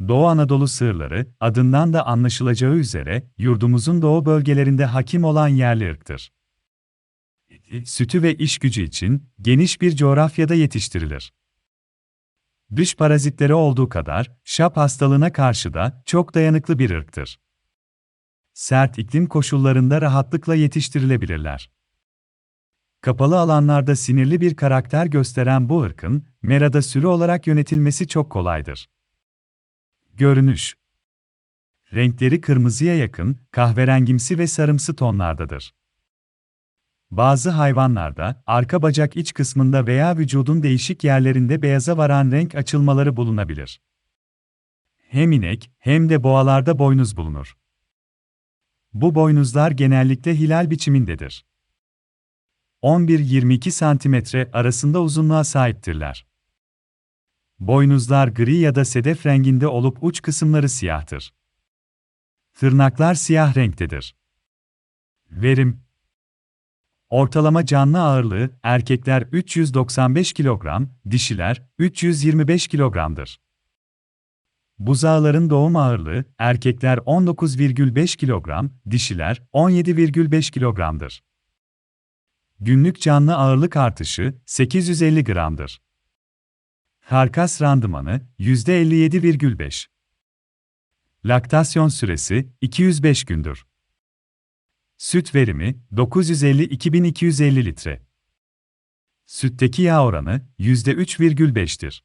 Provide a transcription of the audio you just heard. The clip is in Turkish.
Doğu Anadolu sığırları, adından da anlaşılacağı üzere, yurdumuzun doğu bölgelerinde hakim olan yerli ırktır. Sütü ve iş gücü için geniş bir coğrafyada yetiştirilir. Dış parazitleri olduğu kadar, şap hastalığına karşı da çok dayanıklı bir ırktır. Sert iklim koşullarında rahatlıkla yetiştirilebilirler. Kapalı alanlarda sinirli bir karakter gösteren bu ırkın, merada sürü olarak yönetilmesi çok kolaydır. Görünüş Renkleri kırmızıya yakın, kahverengimsi ve sarımsı tonlardadır. Bazı hayvanlarda, arka bacak iç kısmında veya vücudun değişik yerlerinde beyaza varan renk açılmaları bulunabilir. Hem inek, hem de boğalarda boynuz bulunur. Bu boynuzlar genellikle hilal biçimindedir. 11-22 santimetre arasında uzunluğa sahiptirler. Boynuzlar gri ya da sedef renginde olup uç kısımları siyahtır. Tırnaklar siyah renktedir. Verim Ortalama canlı ağırlığı erkekler 395 kilogram, dişiler 325 kilogramdır. Buzağların doğum ağırlığı erkekler 19,5 kilogram, dişiler 17,5 kilogramdır. Günlük canlı ağırlık artışı 850 gramdır. Karkas randımanı %57,5. Laktasyon süresi 205 gündür. Süt verimi 950-2250 litre. Sütteki yağ oranı %3,5'tir.